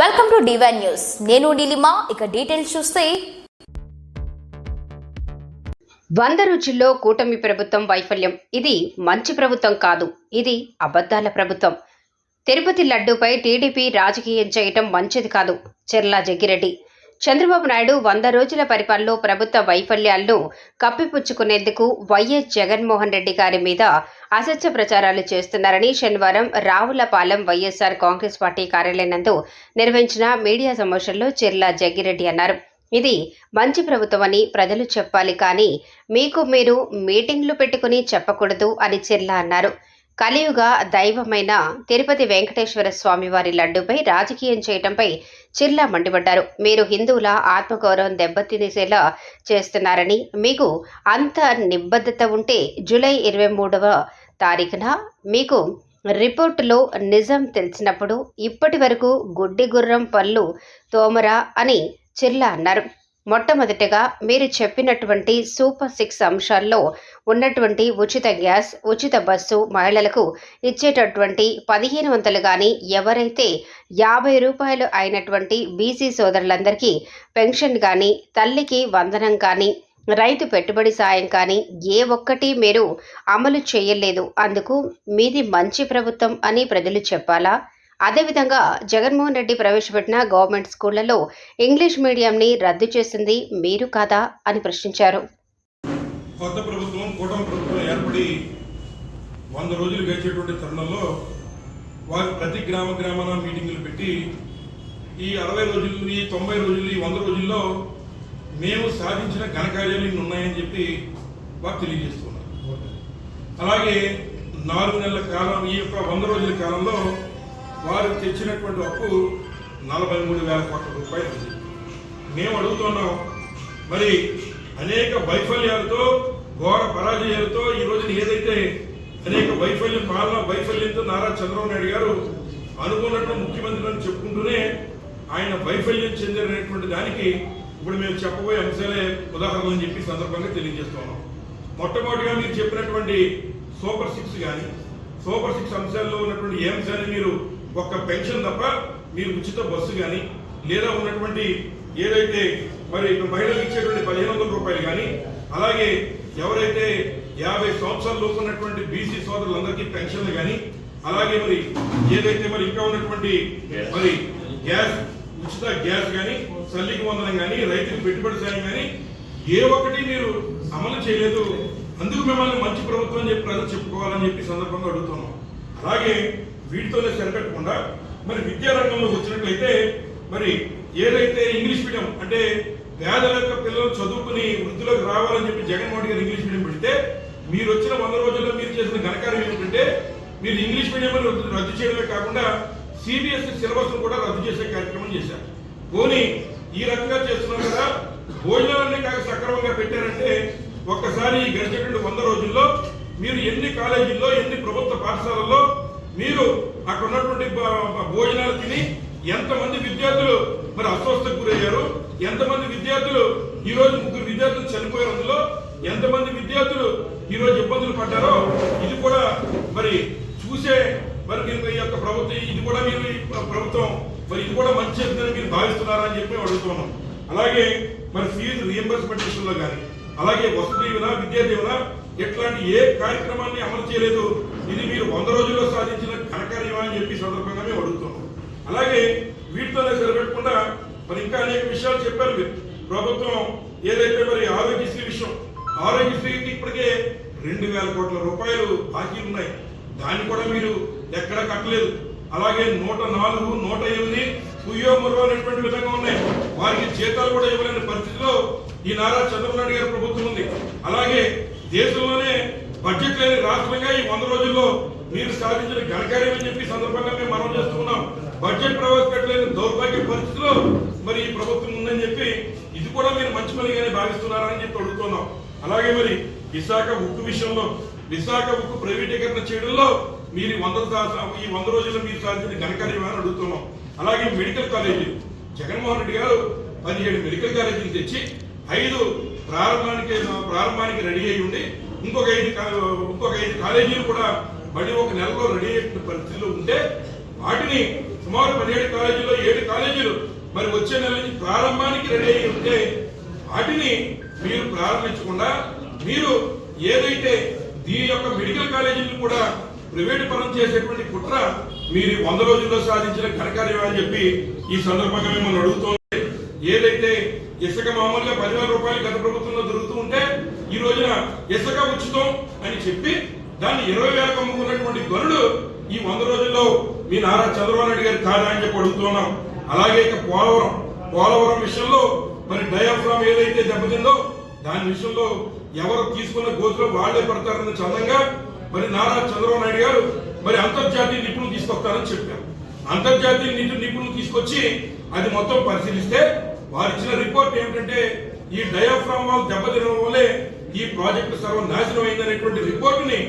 Welcome to divine news నేను నీలిమా ఇక details చూస్తే. వంద రోజుల్లో కూటమి ప్రభుత్వం వైఫల్యం. ఇది మంచి ప్రభుత్వం కాదు ఇది అబద్ధాల ప్రభుత్వం. తిరుపతి లడ్డూపై టీడీపీ రాజకీయం చేయటం మంచిది కాదు చెర్లా జగ్గిరెడ్డి. చంద్రబాబు నాయుడు వంద రోజుల పరిపాలనలో ప్రభుత్వ వైఫల్యాలను కప్పిపుచ్చుకునేందుకు వైఎస్ జగన్మోహన్ రెడ్డి గారి మీద అసత్య ప్రచారాలు చేస్తున్నారని శనివారం రావులపాలెం వైఎస్ఆర్ కాంగ్రెస్ పార్టీ కార్యాలయనందు నిర్వహించిన మీడియా సమావేశంలో చిర్లా జగ్గిరెడ్డి అన్నారు. ఇది మంచి ప్రభుత్వం అని ప్రజలు చెప్పాలి కానీ మీకు మీరు మీటింగ్లు పెట్టుకుని చెప్పకూడదు అని చిర్లా అన్నారు. కలియుగ దైవమైన తిరుపతి వెంకటేశ్వర స్వామి వారి లడ్డుపై రాజకీయం చేయటంపై చిర్లా మండిపడ్డారు. మీరు హిందువుల ఆత్మగౌరవం దెబ్బతినేసేలా చేస్తున్నారని మీకు అంత నిబద్ధత ఉంటే జూలై ఇరవై మూడవ తారీఖున మీకు రిపోర్టులో నిజం తెలిసినప్పుడు ఇప్పటి వరకు గుడ్డి గుర్రం పళ్ళు తోమరా అని చిర్లా అన్నారు. మొట్టమొదటిగా మీరు చెప్పినటువంటి సూపర్ సిక్స్ అంశాల్లో ఉన్నటువంటి ఉచిత గ్యాస్ ఉచిత బస్సు మహిళలకు ఇచ్చేటటువంటి పదిహేను వందలు కానీ ఎవరైతే యాభై రూపాయలు అయినటువంటి బీసీ సోదరులందరికీ పెన్షన్ కానీ తల్లికి వందనం కానీ రైతు పెట్టుబడి సాయం కానీ ఏ ఒక్కటి మీరు అమలు చేయలేదు. అందుకు మీది మంచి ప్రభుత్వం అని ప్రజలు చెప్పాలా? అదేవిధంగా జగన్మోహన్ రెడ్డి ప్రవేశపెట్టిన గవర్నమెంట్ స్కూళ్ళలో ఇంగ్లీష్ మీడియంని రద్దు చేసింది మీరు కాదా అని ప్రశ్నించారు. కొత్త ప్రభుత్వం కూటమి ప్రభుత్వం ఏర్పడి వంద రోజులు గడిచేటువంటి తరుణంలో వారు ప్రతి గ్రామ గ్రామాన మీటింగులు పెట్టి ఈ అరవై రోజులు ఈ తొంభై రోజులు ఈ వంద రోజుల్లో మేము సాధించిన ఘనకార్యాలు ఇన్ని ఉన్నాయని చెప్పి వారు తెలియజేస్తున్నారు. అలాగే నాలుగు నెలల కాలం ఈ యొక్క వంద రోజుల కాలంలో వారు తెచ్చినటువంటి అప్పు నలభై మూడు వేల కోట్ల రూపాయలు ఉంది. మేము అడుగుతున్నాం మరి అనేక వైఫల్యాలతో ఘోర పరాజయాలతో ఈ రోజున ఏదైతే అనేక వైఫల్యం పాలన వైఫల్యంతో నారా చంద్రబాబు నాయుడు గారు అనుకున్నట్టు ముఖ్యమంత్రి అని చెప్పుకుంటూనే ఆయన వైఫల్యం చెందినటువంటి దానికి ఇప్పుడు మేము చెప్పబోయే అంశాలే ఉదాహరణ అని చెప్పి సందర్భంగా తెలియజేస్తున్నాం మొట్టమొదటిగా మీరు చెప్పినటువంటి సూపర్ సిక్స్ కానీ సూపర్ సిక్స్ అంశాల్లో ఉన్నటువంటి ఏ అంశాన్ని మీరు ఒక్క పెన్షన్ తప్ప మీరు ఉచిత బస్సు కానీ లేదా ఉన్నటువంటి ఏదైతే మరి ఇప్పుడు మహిళలకు ఇచ్చేటువంటి పదిహేను వందల రూపాయలు కానీ అలాగే ఎవరైతే యాభై సంవత్సరాల లోపు ఉన్నటువంటి బీసీ సోదరులందరికీ పెన్షన్లు కానీ అలాగే మరి ఏదైతే మరి ఇంకా ఉన్నటువంటి మరి గ్యాస్ ఉచిత గ్యాస్ కానీ తల్లికి వందనం కానీ రైతులకు పెట్టుబడి సాయం కానీ ఏ ఒక్కటి మీరు అమలు చేయలేదు. అందుకు మిమ్మల్ని మంచి ప్రభుత్వం అని చెప్పి ప్రజలు చెప్పుకోవాలని చెప్పి సందర్భంగా అడుగుతున్నాం. అలాగే వీటితోనే సరిపెట్టకుండా మరి విద్యారంగంలో వచ్చినట్లయితే మరి ఏదైతే ఇంగ్లీష్ మీడియం అంటే పేదల యొక్క పిల్లలు చదువుకుని వృద్ధిలోకి రావాలని చెప్పి జగన్మోహన్ గారు ఇంగ్లీష్ మీడియం పెడితే మీరు వచ్చిన వంద రోజుల్లో మీరు చేసిన ఘనకార్యం ఏమిటంటే మీరు ఇంగ్లీష్ మీడియం రద్దు చేయడమే కాకుండా సిబిఎస్ఈ సిలబస్ కూడా రద్దు చేసే కార్యక్రమం చేశారు. పోనీ ఈ రకంగా చేస్తున్నాం కదా భోజనాలన్నీ కాక సక్రమంగా పెట్టారంటే ఒక్కసారి గడిచేటువంటి వంద రోజుల్లో మీరు ఎన్ని కాలేజీల్లో ఎన్ని ప్రభుత్వ పాఠశాలల్లో మీరు అక్కడ ఉన్నటువంటి భోజనాలు తిని ఎంతమంది విద్యార్థులు మరి అస్వస్థకు గురయ్యారు? ఎంతమంది విద్యార్థులు ఈరోజు ముగ్గురు విద్యార్థులు చనిపోయారు అందులో? ఎంతమంది విద్యార్థులు ఈరోజు ఇబ్బందులు పడ్డారో? ఇది కూడా మరి చూసే మరి మీరు ఈ యొక్క ప్రభుత్వం ఇది కూడా మీరు ప్రభుత్వం మరి ఇది కూడా మంచి చెప్తుందని మీరు భావిస్తున్నారా అని చెప్పి అడుగుతున్నాం అలాగే మరి ఫీజు రియంబర్స్మెంట్ విషయంలో కానీ అలాగే వసతి దీవెన విద్యా దీవెన ఇట్లాంటి ఏ కార్యక్రమాన్ని అమలు చేయలేదు? ఇది మీరు వంద రోజుల్లో సాధించిన ఘనకార్యమా అని చెప్పి సందర్భంగానే సందర్భంగా మేము అడుగుతున్నాం. అలాగే వీటితోనే సరిపెట్టకుండా మరి ఇంకా అనేక విషయాలు చెప్పారు మీరు. ప్రభుత్వం ఏదైతే మరి ఆరోగ్యశ్రీ విషయం ఆరోగ్యశ్రీకి ఇప్పటికే రెండు వేల కోట్ల రూపాయలు బాకీలు ఉన్నాయి. దాన్ని కూడా మీరు ఎక్కడ కట్టలేదు. అలాగే నూట నాలుగు నూట ఎనిమిది కుయ్యో మురో అనేటువంటి విధంగా ఉన్నాయి. వారికి జీతాలు కూడా ఇవ్వలేని పరిస్థితిలో ఈ నారా చంద్రబాబు నాయుడు గారి ప్రభుత్వం ఉంది. అలాగే దేశంలోనే బడ్జెట్ లేని రాష్ట్రంగా ఈ వంద రోజుల్లో మీరు సాధించిన ఘనకార్యం అని చెప్పి సందర్భంగా మేము మనం చేస్తున్నాం బడ్జెట్ ప్రవేశపెట్టలేని దౌర్భాగ్య పరిస్థితిలో మరి ఈ ప్రభుత్వం ఉందని చెప్పి ఇది కూడా మీరు మంచి పనిగానే భావిస్తున్నారని చెప్పి అడుగుతున్నాం. అలాగే మరి విశాఖ ఉక్కు విషయంలో విశాఖ ఉక్కు ప్రైవేటీకరణ చేయడంలో మీరు వంద ఈ వంద రోజుల్లో మీరు సాధించిన ఘనకార్యం అని అడుగుతున్నాం. అలాగే మెడికల్ కాలేజీ జగన్మోహన్ రెడ్డి గారు పదిహేడు మెడికల్ కాలేజీలు తెచ్చి ఐదు ప్రారంభానికి ప్రారంభానికి రెడీ అయి ఉండి ఇంకొక ఐదు ఇంకొక ఐదు కాలేజీలు కూడా మళ్ళీ ఒక నెలలో రెడీ అయిన పరిస్థితిలో ఉంటే వాటిని సుమారు పదిహేడు కాలేజీల్లో ఏడు కాలేజీలు మరి వచ్చే నెల నుంచి ప్రారంభానికి రెడీ అయి ఉంటే వాటిని మీరు ప్రారంభించకుండా మీరు ఏదైతే దీని యొక్క మెడికల్ కాలేజీలు కూడా ప్రైవేట్ పరం చేసేటువంటి కుట్ర మీరు వంద రోజుల్లో సాధించిన ఘనకార్యం అని చెప్పి ఈ సందర్భంగా మిమ్మల్ని అడుగుతోంది ఏదైతే ఇసుక మామూలుగా పదివేల రూపాయలు గత ప్రభుత్వంలో దొరుకుతూ ఉంటే ఈ రోజున ఇసుక ఉచితం అని చెప్పి దాన్ని ఇరవై వేలకు అమ్ముకున్నటువంటి గనుడు ఈ వంద రోజుల్లో మీ నారా చంద్రబాబు నాయుడు గారు కాదా అని చెప్పి అడుగుతున్నాం. అలాగే ఇక పోలవరం. పోలవరం విషయంలో మరి డయాఫ్రామ్ ఏదైతే దెబ్బతిందో దాని విషయంలో ఎవరు తీసుకున్న గోతులో వాళ్ళే పడతారన్న చందంగా మరి నారా చంద్రబాబు నాయుడు గారు మరి అంతర్జాతీయ నిపుణులు తీసుకొస్తారని చెప్పారు. అంతర్జాతీయ నిధు నిపుణులు తీసుకొచ్చి అది మొత్తం పరిశీలిస్తే వారు ఇచ్చిన రిపోర్ట్ ఏమిటంటే ఈ డయాఫ్రామ్ వాళ్ళు దెబ్బతినడం వల్లే ఈ ప్రాజెక్టు సర్వనాశనం అయిందనేటువంటి రిపోర్ట్ని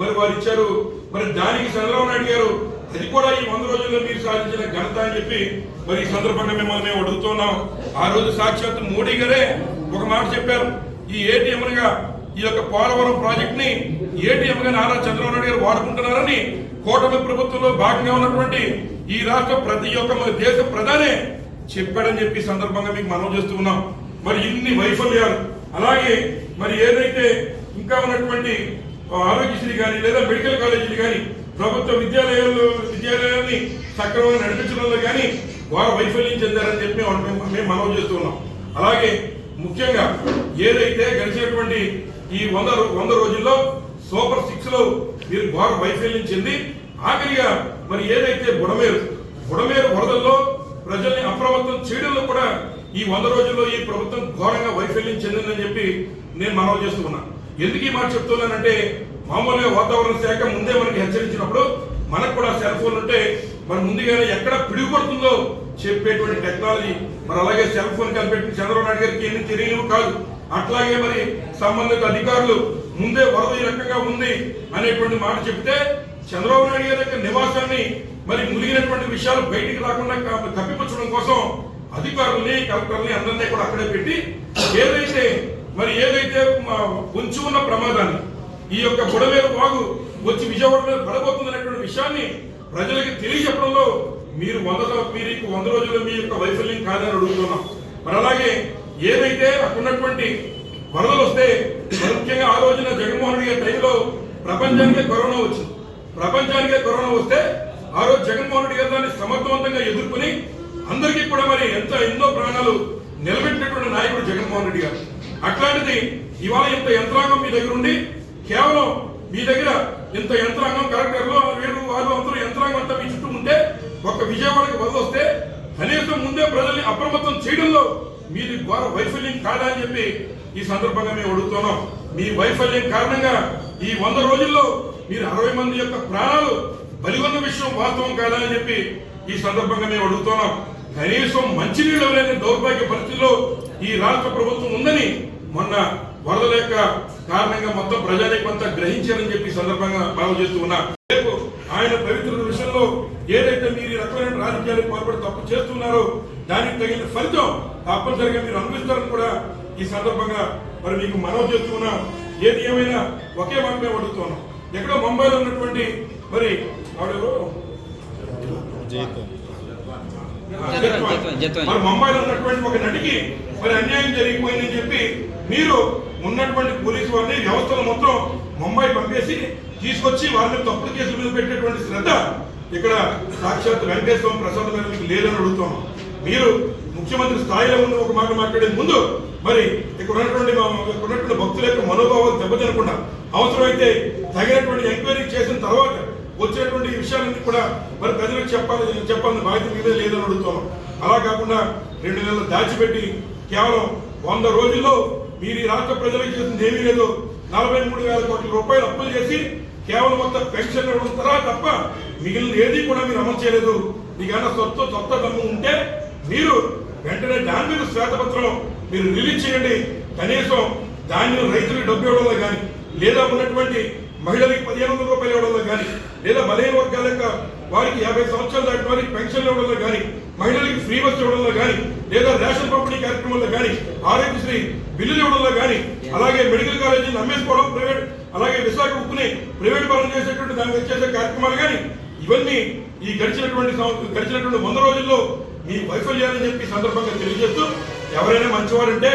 మరి వారు ఇచ్చారు. మరి దానికి చంద్రబాబు నాయుడు గారు అది కూడా ఈ వంద రోజుల్లో మీరు సాధించిన ఘనత అని చెప్పి మరి ఈ సందర్భంగా మిమ్మల్ని మేము అడుగుతున్నాం ఆ రోజు సాక్షాత్ మోడీ గారే ఒక మాట చెప్పారు. ఈ ఏటీఎం గా ఈ యొక్క పోలవరం ప్రాజెక్ట్ని ఏటీఎం గా నారా చంద్రబాబు నాయుడు గారు వాడుకుంటున్నారని కూటమి ప్రభుత్వంలో భాగంగా ఉన్నటువంటి ఈ రాష్ట్ర ప్రతి ఒక్క మన దేశ ప్రధానే చెప్పాడని చెప్పి సందర్భంగా మీకు మనం చేస్తూ ఉన్నాం. మరి ఇన్ని వైఫల్యాలు అలాగే మరి ఏదైతే ఇంకా ఉన్నటువంటి ఆరోగ్యశ్రీ కానీ లేదా మెడికల్ కాలేజీలు కానీ ప్రభుత్వ విద్యాలయాల్లో విద్యాలయాల్ని సక్రమంగా నడిపించడంలో కానీ వారు వైఫల్యం చెందారని చెప్పి మేము మేము మనవి చేస్తున్నాం అలాగే ముఖ్యంగా ఏదైతే గడిచినటువంటి ఈ వంద వంద రోజుల్లో సూపర్ సిక్స్లో మీరు ఘోర వైఫల్యం చెంది ఆఖరిగా మరి ఏదైతే బుడమేరు బుడమేరు వరదల్లో ప్రజల్ని అప్రమత్తం చేయడంలో కూడా ఈ వంద రోజుల్లో ఈ ప్రభుత్వం ఘోరంగా వైఫల్యం చెందిందని చెప్పి నేను మనవి చేస్తూ ఉన్నా. ఎందుకు ఈ మాట చెప్తున్నానంటే మామూలుగా వాతావరణ శాఖ ముందే మనకి హెచ్చరించినప్పుడు మనకు కూడా సెల్ ఫోన్ ఉంటే మన ముందుగానే ఎక్కడ పిడుగుపడుతుందో చెప్పేటువంటి టెక్నాలజీ. మరి అలాగే సెల్ ఫోన్ కనిపెట్టిన చంద్రబాబు నాయుడు గారికి ఎన్ని తెలియనివి కాదు. అట్లాగే మరి సంబంధిత అధికారులు ముందే వరద ఈ రకంగా ఉంది అనేటువంటి మాట చెప్తే చంద్రబాబు నాయుడు గారి యొక్క నివాసాన్ని మరి మునిగినటువంటి విషయాలు బయటికి రాకుండా తప్పిపచ్చడం కప్పిపుచ్చడం కోసం అధికారుల్ని కలెక్టర్ని అందరినీ కూడా అక్కడే పెట్టి ఏదైతే మరి ఏదైతే ఉంచి ఉన్న ప్రమాదాన్ని ఈ యొక్క బుడవేరు వాగు వచ్చి విజయవాడ మీద పడబోతుందనేటువంటి విషయాన్ని ప్రజలకి తెలియజెప్పడంలో మీరు వంద మీరు వంద రోజుల్లో మీ యొక్క వైఫల్యం కాదని అడుగుతున్నాం. మరి అలాగే ఏదైతే అక్కడున్నటువంటి వరదలు వస్తే ముఖ్యంగా ఆ రోజున జగన్మోహన్ రెడ్డి టైంలో ప్రపంచానికే కరోనా వచ్చింది. ప్రపంచానికే కరోనా వస్తే ఆ రోజు జగన్మోహన్ రెడ్డి గారు దాన్ని సమర్థవంతంగా ఎదుర్కొని అందరికీ కూడా మరి ఎంత ఎన్నో ప్రాణాలు నిలబెట్టినటువంటి నాయకుడు జగన్మోహన్ రెడ్డి గారు. అట్లాంటిది ఇవాళ ఇంత యంత్రాంగం మీ దగ్గర ఉండి కేవలం మీ దగ్గర ఇంత యంత్రాంగం కలెక్టర్లు వీళ్ళు వాళ్ళు అందరూ యంత్రాంగం అంతా మీ చుట్టూ ఉంటే ఒక్క విజయవాడకి వదిలొస్తే వస్తే కనీసం ముందే ప్రజల్ని అప్రమత్తం చేయడంలో మీది ఘోర వైఫల్యం కాదా అని చెప్పి ఈ సందర్భంగా మేము అడుగుతున్నాం. మీ వైఫల్యం కారణంగా ఈ వంద రోజుల్లో మీరు అరవై మంది యొక్క ప్రాణాలు బలిగొన్న విషయం వాస్తవం కాదా అని చెప్పి ఈ సందర్భంగా మేము అడుగుతున్నాం. కనీసం మంచినీళ్ళు లేని దౌర్భాగ్య పరిస్థితిలో ఈ రాష్ట్ర ప్రభుత్వం ఉందని మొన్న వరదల యొక్క కారణంగా మొత్తం ప్రజానికి అంతా గ్రహించారని చెప్పి సందర్భంగా బాగు చేస్తూ ఉన్నా. రేపు ఆయన పవిత్ర విషయంలో ఏదైతే మీరు ఈ రకమైన రాజకీయాలకు పాల్పడి తప్పు చేస్తున్నారో దానికి తగిన ఫలితం తప్పనిసరిగా మీరు అనుభవిస్తారని కూడా ఈ సందర్భంగా మరి మీకు మనవి చేస్తున్నా ఏది ఏమైనా ఒకే మాట మేము అడుగుతున్నాం. ఎక్కడో ముంబైలో ఉన్నటువంటి మరి ఆవిడ మరి ముంబైలో ఉన్నటువంటి ఒక నటికి మరి అన్యాయం జరిగిపోయిందని చెప్పి మీరు ఉన్నటువంటి పోలీసు వారిని వ్యవస్థలు మొత్తం ముంబై పంపేసి తీసుకొచ్చి వారిని తప్పుడు కేసుల మీద పెట్టేటువంటి శ్రద్ధ ఇక్కడ సాక్షాత్ వెంకటేశ్వరం ప్రసాద్ గారు మీకు లేదని అడుగుతున్నాం. మీరు ముఖ్యమంత్రి స్థాయిలో ఉన్న ఒక మాట మాట్లాడే ముందు మరి ఇక్కడ ఉన్నటువంటి ఉన్నటువంటి భక్తుల యొక్క మనోభావాలు దెబ్బతినకుండా అవసరమైతే తగినటువంటి ఎంక్వైరీ చేసిన తర్వాత వచ్చినటువంటి విషయాలన్నీ కూడా మరి ప్రజలకు చెప్పాలి చెప్పాలని బాధ్యత మీద లేదని అడుగుతున్నాం. అలా కాకుండా రెండు నెలలు దాచిపెట్టి కేవలం వంద రోజుల్లో మీరు ఈ రాష్ట్ర ప్రజలకు చేసింది ఏమీ లేదు. నలభై మూడు వేల కోట్ల రూపాయలు అప్పులు చేసి కేవలం మొత్తం పెన్షన్ ఇవ్వడం తర్వాత తప్ప మిగిలిన ఏది కూడా మీరు అమలు చేయలేదు. మీకైనా సొత్త సొత్తు సొత్త దమ్ము ఉంటే మీరు వెంటనే దాని మీద శ్వేతపత్రం మీరు రిలీజ్ చేయండి. కనీసం ధాన్యం రైతులకు డబ్బు ఇవ్వడంలో కానీ లేదా ఉన్నటువంటి మహిళలకు పదిహేను వందల రూపాయలు ఇవ్వడంలో కానీ లేదా బలహీన వర్గాల యొక్క వారికి యాభై సంవత్సరాలు దాటి వారికి పెన్షన్ ఇవ్వడంలో కానీ మహిళలకు ఫ్రీ బస్ ఇవ్వడంలో కానీ లేదా రేషన్ పంపిణీ కార్యక్రమంలో కానీ ఆరోగ్యశ్రీ బిల్లులు ఇవ్వడంలో కానీ అలాగే మెడికల్ కాలేజీని అమ్మేసుకోవడం ప్రైవేట్ అలాగే విశాఖ ఉక్కుని ప్రైవేట్ పాలన చేసేటువంటి దానికి వచ్చేసే కార్యక్రమాలు కానీ ఇవన్నీ ఈ గడిచినటువంటి గడిచినటువంటి వంద రోజుల్లో మీ వైఫల్యాలని చెప్పి సందర్భంగా తెలియజేస్తూ ఎవరైనా మంచివారంటే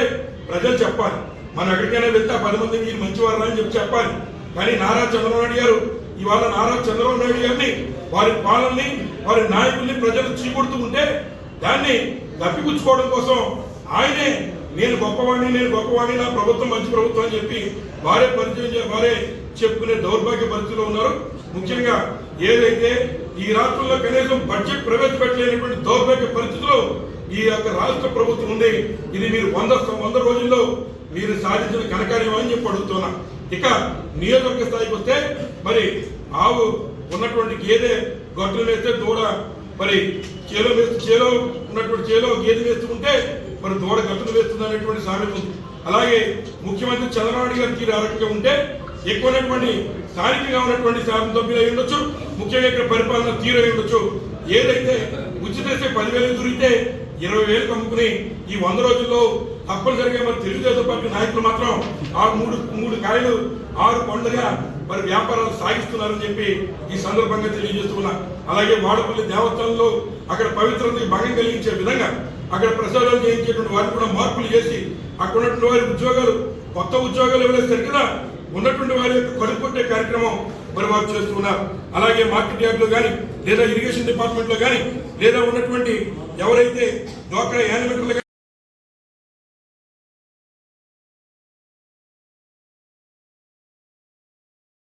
ప్రజలు చెప్పాలి. మనం ఎక్కడికైనా వెళ్తే పది మంది మీరు మంచివారు అని చెప్పి చెప్పాలి. కానీ నారా చంద్రబాబు నాయుడు గారు ఇవాళ నారా చంద్రబాబు నాయుడు గారిని వారి పాలనని వారి నాయకుల్ని ప్రజలు చీకొడుతూ ఉంటే దాన్ని తప్పిపుచ్చుకోవడం కోసం ఆయనే నేను గొప్పవాడిని నేను గొప్పవాడిని నా ప్రభుత్వం మంచి ప్రభుత్వం అని చెప్పి వారే పరిచయం వారే చెప్పుకునే దౌర్భాగ్య పరిస్థితిలో ఉన్నారు. ముఖ్యంగా ఏదైతే ఈ రాష్ట్రంలో కనీసం బడ్జెట్ ప్రవేశపెట్టలేనటువంటి దౌర్భాగ్య పరిస్థితిలో ఈ యొక్క రాష్ట్ర ప్రభుత్వం ఉంది. ఇది మీరు వంద వంద రోజుల్లో మీరు సాధించిన కనకార్యం అని చెప్పి అడుగుతున్నా. ఇక నియోజకవర్గ స్థాయికి వస్తే మరి ఆవు ఉన్నటువంటి గేదె గొడ్లు వేస్తే దూడ మరి చేలో వేస్తూ చేలో ఉన్నటువంటి చేలో గేదె వేస్తూ ఉంటే మరి దూడ గట్టులు వేస్తుంది అనేటువంటి సామెత ఉంది. అలాగే ముఖ్యమంత్రి చంద్రబాబు నాయుడు గారికి ఆరోగ్యంగా ఉంటే ఎక్కువైనటువంటి స్థానికంగా ఉన్నటువంటి శాసన సభ్యులు అయి ఉండొచ్చు ముఖ్యంగా ఇక్కడ పరిపాలన తీరు అయి ఉండొచ్చు. ఏదైతే ఉచిత పదివేలు దొరికితే ఇరవై వేలు కమ్ముకుని ఈ వంద రోజుల్లో తప్పనిసరిగా మరి తెలుగుదేశం పార్టీ నాయకులు మాత్రం ఆ మూడు మూడు కాయలు ఆరు కొండగా మరి వ్యాపారాలు సాగిస్తున్నారని చెప్పి ఈ సందర్భంగా తెలియజేస్తున్నా. అలాగే వాడపల్లి దేవస్థానంలో అక్కడ పవిత్రతకి భంగం కలిగించే విధంగా అక్కడ ప్రసాదాలు చేయించేటువంటి వారు కూడా మార్పులు చేసి అక్కడ ఉన్నటువంటి వారి ఉద్యోగాలు కొత్త ఉద్యోగాలు ఎవరైతే సరిగ్గా ఉన్నటువంటి వారి యొక్క కడుపు కార్యక్రమం మరి వారు చేస్తున్నారు అలాగే మార్కెట్ యార్డ్లో కానీ లేదా ఇరిగేషన్ డిపార్ట్మెంట్లో కానీ లేదా ఉన్నటువంటి ఎవరైతే డోక్రా యానిమేటర్లు